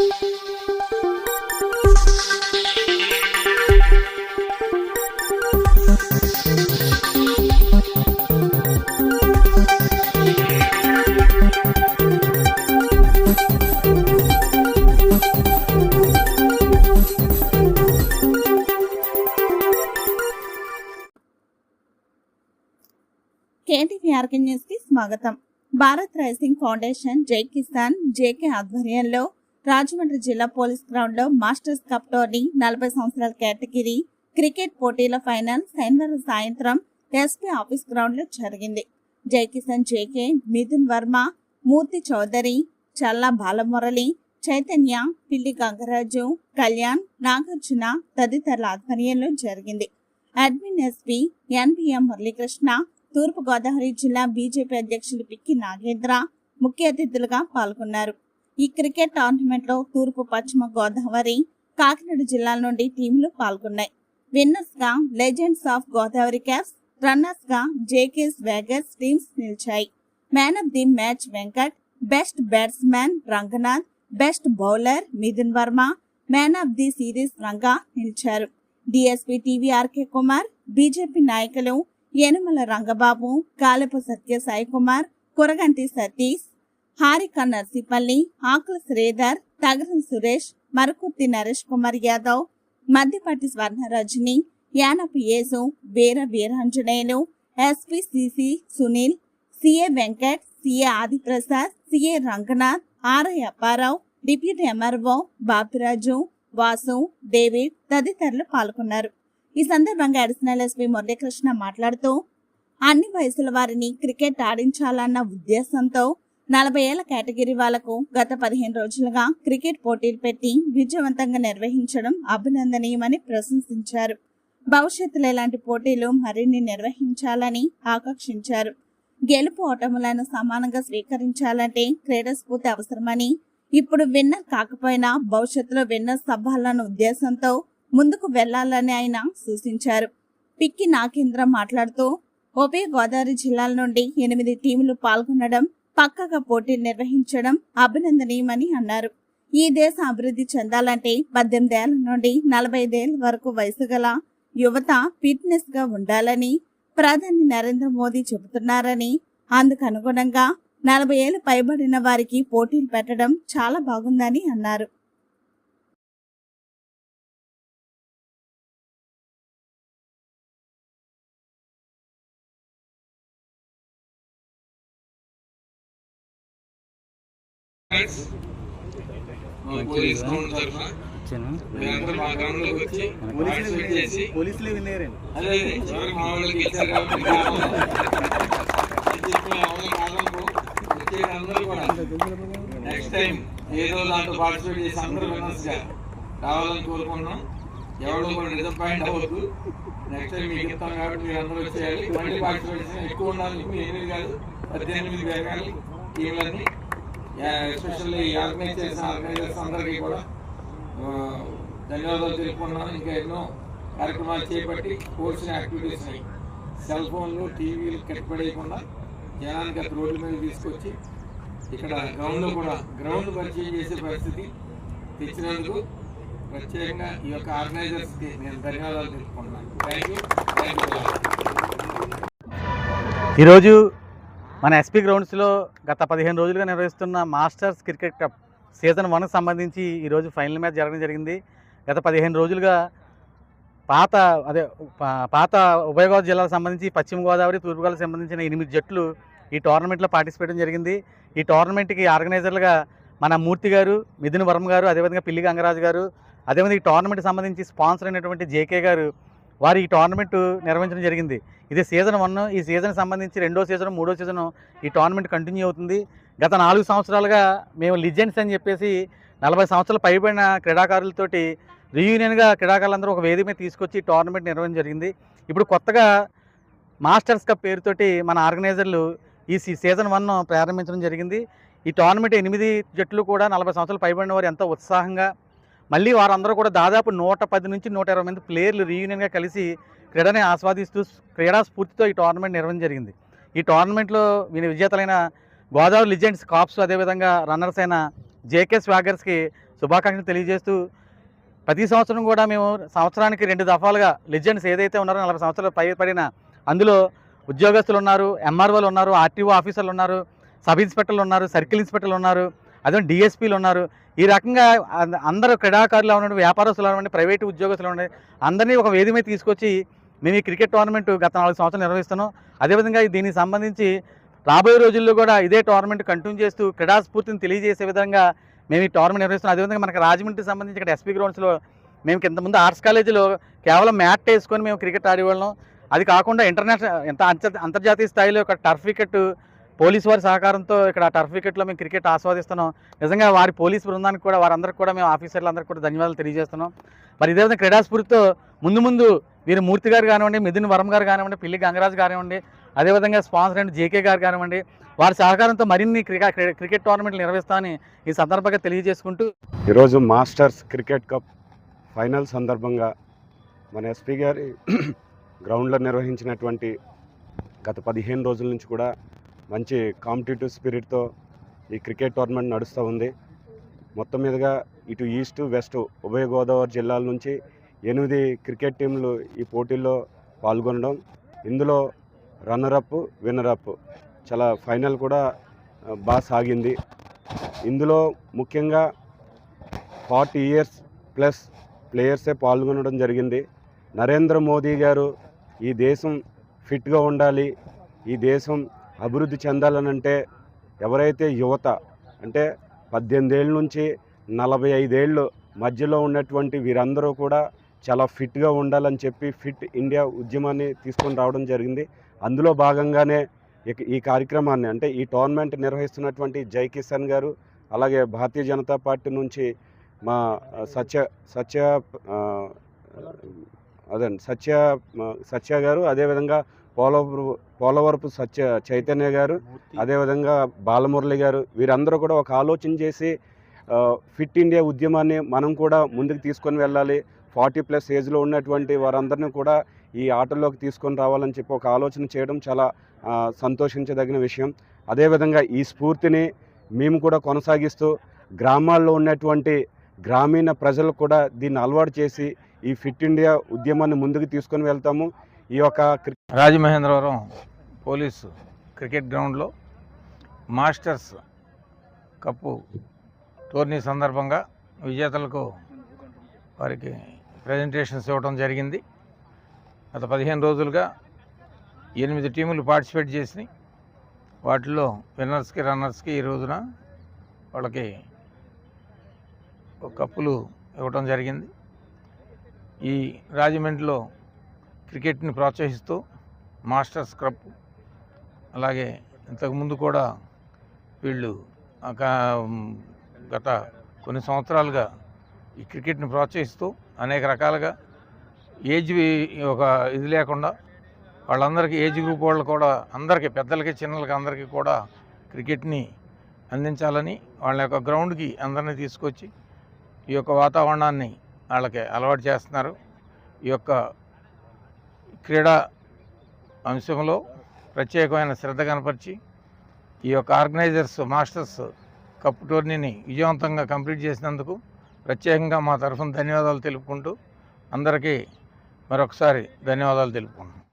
కి స్వాగతం. Bharat raising foundation జై కిసాన్ జేకే ఆధ్వర్యంలో రాజమండ్రి జిల్లా పోలీస్ గ్రౌండ్లో మాస్టర్స్ కప్ టోర్నీ నలభై సంవత్సరాల కేటగిరీ క్రికెట్ పోటీల ఫైనల్ శనివారం సాయంత్రం ఎస్పీ ఆఫీస్ గ్రౌండ్లో జరిగింది. జై జేకే మిథున్ వర్మ మూర్తి చౌదరి చల్లా బాలమురళి చైతన్య పిల్లి గంగరాజు కళ్యాణ్ నాగార్జున తదితరుల ఆధ్వర్యంలో జరిగింది. అడ్మిన్ ఎస్పీ ఎన్పిఎం మురళీకృష్ణ తూర్పు గోదావరి జిల్లా బీజేపీ అధ్యక్షులు పిక్కి నాగేంద్ర ముఖ్య అతిథులుగా పాల్గొన్నారు. ఈ క్రికెట్ టోర్నమెంట్లో తూర్పు పశ్చిమ గోదావరి కాకినాడ జిల్లాల నుండి టీంలు పాల్గొన్నాయి. విన్నర్స్గా లెజెండ్స్ ఆఫ్ గోదావరి క్యాప్స్ రన్నర్స్గా జేకేస్ వేగస్ టీమ్స్ నిలిచాయి. Man of the match Venkat best batsmen Ranganath best bowler Mithun Varma man of the series Ranga నిలిచారు. D S P T V R K Kumar BJP నాయకులు Yanamala Rangababu Kalapu Satya Sai Kumar Kuraganti Satish Harika Narsipalli Akula Sridhar Tagaram Suresh Marakurthi Naresh Kumar Yadav Maddipati Swarnarajani Yanapu Yesu Veera Veeranjaneyulu S P C C Sunil C A Venkat C A Adiprasad C A Ranganath RI Apparao deputy MRO Bapiraju Vasu David తదితరులు పాల్గొన్నారు. ఈ సందర్భంగా additional SP Muralikrishna మాట్లాడుతూ అన్ని వయసుల వారిని cricket ఆడించాలన్న ఉద్దేశంతో నలభై ఏళ్ళ కేటగిరీ వాళ్ళకు గత పదిహేను రోజులుగా క్రికెట్ పోటీలు పెట్టి విజయవంతంగా నిర్వహించడం అభినందనీయమని ప్రశంసించారు. భవిష్యత్తులో ఇలాంటి పోటీలు మరిన్ని నిర్వహించాలని ఆకాంక్షించారు. గెలుపు ఓటములను సమానంగా స్వీకరించాలంటే క్రీడాస్ఫూర్తి అవసరమని ఇప్పుడు విన్నర్ కాకపోయినా భవిష్యత్తులో విన్నర్ సభాలన్న ఉద్దేశంతో ముందుకు వెళ్ళాలని ఆయన సూచించారు. పిక్కి నాగేంద్ర మాట్లాడుతూ ఉభయ గోదావరి జిల్లాల నుండి ఎనిమిది టీములు పాల్గొనడం పక్కగా పోటీలు నిర్వహించడం అభినందనీయమని అన్నారు. ఈ దేశ అభివృద్ధి చెందాలంటే పద్దెనిమిది ఏళ్ళ నుండి నలభై ఐదేళ్ళ వరకు వయసు గల యువత ఫిట్నెస్గా ఉండాలని ప్రధాని నరేంద్ర మోదీ చెబుతున్నారని అందుకు అనుగుణంగా నలభై ఏళ్ళు పైబడిన వారికి పోటీలు పెట్టడం చాలా బాగుందని అన్నారు. పోలీస్ గ్రౌండ్ తరఫున మీరందరూ మా వచ్చి పార్టిసిపేట్ చేసి అదే చివరికి మా వాళ్ళు గెలిచారు కాబట్టి అందరూ కూడా నెక్స్ట్ టైం ఏదో దాంట్లో పార్టిసిపేట్ చేసి అందరూ రావాలని కోరుకున్నాం ఎవరు కూడా డిసప్పాయింట్ అవ్వద్దు నెక్స్ట్ టైం మీకు ఇస్తాం కాబట్టి మీరు అందరూ వచ్చేయాలి మళ్ళీ పార్టిసిపేషన్ ఎక్కువ ఉండాలి ఎనిమిది కాదు పద్దెనిమిది వేగాలి టీంలన్నీ ఎస్పెషల్లీ ఆర్గనైజ్ చేసిన ఆర్గనైజర్స్ అందరికీ కూడా ధన్యవాదాలు తెలుపుకున్నాను ఇంకా ఎన్నో కార్యక్రమాలు చేపట్టి కోర్సిన యాక్టివిటీస్ని సెల్ ఫోన్లు టీవీలు కట్టుబడేయకుండా జనానికి అక్కడ రోడ్ల మీద తీసుకొచ్చి ఇక్కడ గ్రౌండ్లో కూడా గ్రౌండ్ పరిచయం చేసే పరిస్థితి తెచ్చినందుకు ప్రత్యేకంగా ఈ యొక్క ఆర్గనైజర్స్కి నేను ధన్యవాదాలు తెలుపుకుంటున్నాను. థ్యాంక్ యూ థ్యాంక్ యూ ఈరోజు మన ఎస్పీ గ్రౌండ్స్లో గత పదిహేను రోజులుగా నిర్వహిస్తున్న మాస్టర్స్ క్రికెట్ కప్ సీజన్ వన్కి సంబంధించి ఈరోజు ఫైనల్ మ్యాచ్ జరగడం జరిగింది. గత పదిహేను రోజులుగా పాత అదే పాత ఉభయ గోదావరి జిల్లాలకు సంబంధించి పశ్చిమ గోదావరి తూర్పుగోదావరికి సంబంధించిన ఎనిమిది జట్లు ఈ టోర్నమెంట్లో పార్టిసిపేట్ జరిగింది. ఈ టోర్నమెంట్కి ఆర్గనైజర్లుగా మన మూర్తి గారు మిథున్ వర్మ గారు అదేవిధంగా పిల్లి గంగరాజు గారు అదేవిధంగా ఈ టోర్నమెంట్ సంబంధించి స్పాన్సర్ అయినటువంటి జేకే గారు వారు ఈ టోర్నమెంట్ నిర్వహించడం జరిగింది. ఇది సీజన్ వన్ ఈ సీజన్ సంబంధించి రెండో సీజన్ మూడో సీజన్ ఈ టోర్నమెంట్ కంటిన్యూ అవుతుంది. గత నాలుగు సంవత్సరాలుగా మేము లిజెండ్స్ అని చెప్పేసి నలభై సంవత్సరాలు పైబడిన క్రీడాకారులతోటి రీయూనియన్గా క్రీడాకారులందరూ ఒక వేదిక మీద తీసుకొచ్చి టోర్నమెంట్ నిర్వహించడం జరిగింది. ఇప్పుడు కొత్తగా మాస్టర్స్ కప్ పేరుతోటి మన ఆర్గనైజర్లు ఈ సీ- సీజన్ వన్ ప్రారంభించడం జరిగింది. ఈ టోర్నమెంట్ ఎనిమిది జట్లు కూడా నలభై సంవత్సరాలు పైబడిన వారు ఎంతో ఉత్సాహంగా మళ్ళీ వారందరూ కూడా దాదాపు నూట పది నుంచి నూట ఇరవై మంది ప్లేయర్లు రీయూనియన్గా కలిసి క్రీడని ఆస్వాదిస్తూ క్రీడా స్ఫూర్తితో ఈ టోర్నమెంట్ నిర్వహించడం జరిగింది. ఈ టోర్నమెంట్లో వీని విజేతలైన గోదావరి లిజెండ్స్ కాప్స్ అదేవిధంగా రన్నర్స్ అయిన జేకే స్వాగర్స్కి శుభాకాంక్షలు తెలియజేస్తూ ప్రతి సంవత్సరం కూడా మేము సంవత్సరానికి రెండు దఫాలుగా లెజెండ్స్ ఏదైతే ఉన్నారో నలభై సంవత్సరాలు పై పడిన అందులో ఉద్యోగస్తులు ఉన్నారు ఎంఆర్ఓలు ఉన్నారు ఆర్టీఓ ఆఫీసర్లు ఉన్నారు సబ్ ఇన్స్పెక్టర్లు ఉన్నారు సర్కిల్ ఇన్స్పెక్టర్లు ఉన్నారు. అదే డిఎస్పీలు ఉన్నారు. ఈ రకంగా అందరూ క్రీడాకారులు ఉండండి వ్యాపారస్తులు ఉండండి ప్రైవేటు ఉద్యోగస్తులు ఉండండి అందరినీ ఒక వేది మీద తీసుకొచ్చి మేము ఈ క్రికెట్ టోర్నమెంట్ గత నాలుగు సంవత్సరాలు నిర్వహిస్తున్నాం. అదేవిధంగా దీనికి సంబంధించి రాబోయే రోజుల్లో కూడా ఇదే టోర్నమెంట్ కంటిన్యూ చేస్తూ క్రీడాస్ఫూర్తిని తెలియజేసే విధంగా మేము ఈ టోర్నమెంట్ నిర్వహిస్తున్నాం. అదేవిధంగా మనకి రాజమండ్రికి సంబంధించి ఇక్కడ ఎస్పీ గ్రౌండ్స్లో మేము ఇంతకుముందు ఆర్ట్స్ కాలేజీలో కేవలం మ్యాట్ వేసుకొని మేము క్రికెట్ ఆడేవాళ్ళం. అది కాకుండా ఇంటర్నేషనల్ ఎంత అంతర్జాతీయ స్థాయిలో ఒక టర్ఫ్ వికెట్ పోలీసు వారి సహకారంతో ఇక్కడ టర్ఫ్ వికెట్లో మేము క్రికెట్ ఆస్వాదిస్తున్నాం. నిజంగా వారి పోలీస్ బృందానికి కూడా వారందరికీ కూడా మేము ఆఫీసర్లందరికీ కూడా ధన్యవాదాలు తెలియజేస్తున్నాం. మరి ఇదే విధంగా క్రీడాస్ఫూర్తితో ముందు ముందు వీరు మూర్తి గారు కానివ్వండి మిథున్ వరం గారు కానివ్వండి పిల్లి గంగరాజు కానివ్వండి అదేవిధంగా స్పాన్సర్ అండ్ జేకే గారు కానివ్వండి వారి సహకారంతో మరిన్ని క్రికెట్ క్రికెట్ టోర్నమెంట్లు నిర్వహిస్తామని ఈ సందర్భంగా తెలియజేసుకుంటూ ఈరోజు మాస్టర్స్ క్రికెట్ కప్ ఫైనల్ సందర్భంగా మన ఎస్పీ గారి గ్రౌండ్లో నిర్వహించినటువంటి గత పదిహేను రోజుల నుంచి కూడా మంచి కాంపిటేటివ్ స్పిరిట్తో ఈ క్రికెట్ టోర్నమెంట్ నడుస్తూ ఉంది. మొత్తం మీదుగా ఇటు ఈస్ట్ వెస్ట్ ఉభయ గోదావరి జిల్లాల నుంచి ఎనిమిది క్రికెట్ టీంలు ఈ పోటీల్లో పాల్గొనడం ఇందులో రన్నరప్ విన్నరప్ చాలా ఫైనల్ కూడా బాగా సాగింది. ఇందులో ముఖ్యంగా ఫార్టీ ఇయర్స్ ప్లస్ ప్లేయర్సే పాల్గొనడం జరిగింది. నరేంద్ర మోదీ గారు ఈ దేశం ఫిట్గా ఉండాలి ఈ దేశం అభివృద్ధి చెందాలనంటే ఎవరైతే యువత అంటే పద్దెనిమిది ఏళ్ళ నుంచి నలభై ఐదేళ్ళు మధ్యలో ఉన్నటువంటి వీరందరూ కూడా చాలా ఫిట్గా ఉండాలని చెప్పి ఫిట్ ఇండియా ఉద్యమాన్ని తీసుకొని రావడం జరిగింది. అందులో భాగంగానే ఈ కార్యక్రమాన్ని అంటే ఈ టోర్నమెంట్ నిర్వహిస్తున్నటువంటి జై కిసాన్ గారు అలాగే భారతీయ జనతా పార్టీ నుంచి మా సత్య సత్య ఆ, అదే సత్య సత్య గారు అదేవిధంగా పోలవరపు పోలవరపు సత్య చైతన్య గారు అదేవిధంగా బాలమురళి గారు వీరందరూ కూడా ఒక ఆలోచన చేసి ఫిట్ ఇండియా ఉద్యమాన్ని మనం కూడా ముందుకు తీసుకొని వెళ్ళాలి. ఫార్టీ ప్లస్ ఏజ్లో ఉన్నటువంటి వారందరినీ కూడా ఈ ఆటల్లోకి తీసుకొని రావాలని చెప్పి ఒక ఆలోచన చేయడం చాలా సంతోషించదగిన విషయం. అదేవిధంగా ఈ స్ఫూర్తిని మేము కూడా కొనసాగిస్తూ గ్రామాల్లో ఉన్నటువంటి గ్రామీణ ప్రజలు కూడా దీన్ని అలవాటు చేసి ఈ ఫిట్ ఇండియా ఉద్యమాన్ని ముందుకు తీసుకొని వెళ్తాము. ఈ యొక్క రాజమహేంద్రవరం పోలీసు క్రికెట్ గ్రౌండ్లో మాస్టర్స్ కప్పు టోర్నీ సందర్భంగా విజేతలకు వారికి ప్రజెంటేషన్స్ ఇవ్వడం జరిగింది. గత పదిహేను రోజులుగా ఎనిమిది టీములు పార్టిసిపేట్ చేసినాయి వాటిలో విన్నర్స్కి రన్నర్స్కి ఈ రోజున వాళ్ళకి ఒక కప్పులు ఇవ్వటం జరిగింది. ఈ రాజమండ్రిలో క్రికెట్ని ప్రోత్సహిస్తూ మాస్టర్ స్క్రబ్ అలాగే ఇంతకుముందు కూడా వీళ్ళు ఒక గత కొన్ని సంవత్సరాలుగా ఈ క్రికెట్ని ప్రోత్సహిస్తూ అనేక రకాలుగా ఏజ్ ఒక ఇది లేకుండా వాళ్ళందరికీ ఏజ్ గ్రూప్ వాళ్ళు కూడా అందరికీ పెద్దలకి చిన్నలకి అందరికీ కూడా క్రికెట్ని అందించాలని వాళ్ళ యొక్క గ్రౌండ్కి అందరినీ తీసుకొచ్చి ఈ యొక్క వాతావరణాన్ని వాళ్ళకి అలవాటు చేస్తున్నారు. ఈ యొక్క క్రీడా అంశంలో ప్రత్యేకమైన శ్రద్ధ కనపరిచి ఈ యొక్క ఆర్గనైజర్స్ మాస్టర్స్ కప్ టోర్నీని విజయవంతంగా కంప్లీట్ చేసినందుకు ప్రత్యేకంగా మా తరఫున ధన్యవాదాలు తెలుపుకుంటూ అందరికీ మరొకసారి ధన్యవాదాలు తెలుపుకుంటున్నాం.